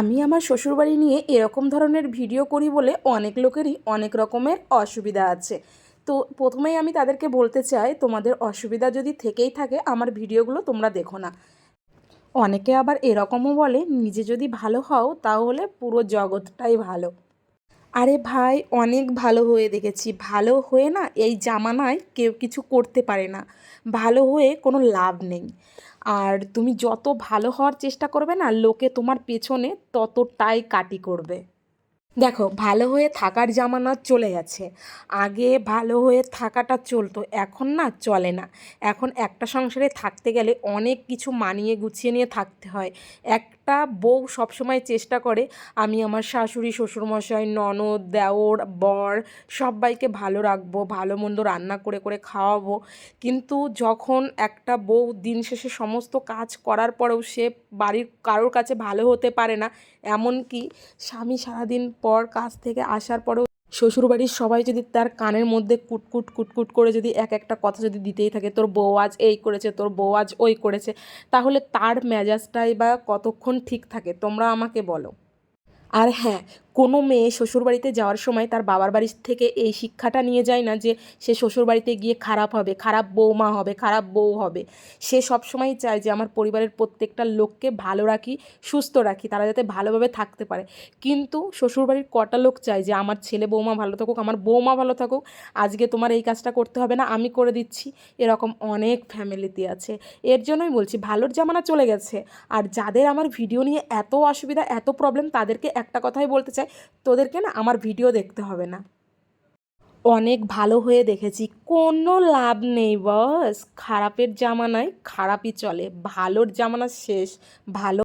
আমি আমার শ্বশুরবাড়ি নিয়ে এরকম ধরনের ভিডিও করি বলে অনেক লোকেরই অনেক রকমের অসুবিধা আছে। তো প্রথমেই আমি তাদেরকে বলতে চাই, তোমাদের অসুবিধা যদি থেকেই থাকে আমার ভিডিওগুলো তোমরা দেখো না। অনেকে আবার এরকমও বলে, নিজে যদি ভালো হও তাহলে পুরো জগৎটাই ভালো। আরে ভাই, অনেক ভালো হয়ে দেখেছি। ভালো হয়ে না এই জামানায় কেউ কিছু করতে পারে না। ভালো হয়ে কোনো লাভ নেই। আর তুমি যত ভালো হওয়ার চেষ্টা করবে না, লোকে তোমার পেছনে ততটাই কাটি করবে। দেখো, ভালো হয়ে থাকার জামানা চলে গেছে। আগে ভালো হয়ে থাকাটা চলতো, এখন না চলে না। এখন একটা সংসারে থাকতে গেলে অনেক কিছু মানিয়ে গুছিয়ে নিয়ে থাকতে হয়। একটা বউ সবসময় চেষ্টা করে, আমি আমার শাশুড়ি, শ্বশুরমশাই, ননদ, দেওর, বর সবাইকে ভালো রাখব, ভালো মন্দ রান্না করে করে খাওয়াবো। কিন্তু যখন একটা বউ দিন শেষে সমস্ত কাজ করার পরেও সে বাড়ির কারোর কাছে ভালো হতে পারে না এমনকি স্বামী সারাদিন পর কাজ থেকে আসার পরেও শ্বশুরবাড়ির সবাই যদি তার কানের মধ্যে কুটকুট কুটকুট করে যদি এক একটা কথা যদি দিতেই থাকে, তোর বউ আজ এই করেছে, তোর বউ আজ ওই করেছে, তাহলে তার মেজাজটাই বা কতক্ষণ ঠিক থাকে, তোমরা আমাকে বলো। আর হ্যাঁ কোনো মেয়ে শ্বশুরবাড়িতে যাওয়ার সময় তার বাবার বাড়ি থেকে এই শিক্ষাটা নিয়ে যায় না যে সে শ্বশুরবাড়িতে গিয়ে খারাপ হবে, খারাপ বৌমা হবে, খারাপ বউ হবে। সে সবসময় চায় যে আমার পরিবারের প্রত্যেকটা লোককে ভালো রাখি, সুস্থ রাখি, তারা যাতে ভালোভাবে থাকতে পারে। কিন্তু শ্বশুরবাড়ির কটা লোক চায় যে আমার ছেলে বৌমা ভালো থাকুক, আমার বৌমা ভালো থাকুক, আজকে তোমার এই কাজটা করতে হবে না, আমি করে দিচ্ছি। এরকম অনেক ফ্যামিলিতে আছে। এর জন্যই বলছি, ভালোর জামানা চলে গেছে। আর যাদের আমার ভিডিও নিয়ে এত অসুবিধা, এত প্রবলেম, তাদেরকে একটা কথাই বলতে চাই তোদেরকে না আমার ভিডিও দেখতে হবে না। অনেক ভালো হয়ে দেখেছি, কোনো লাভ নেই বস। খারাপের জামানায় খারাপই চলে, ভালোর জামানা শেষ, ভালো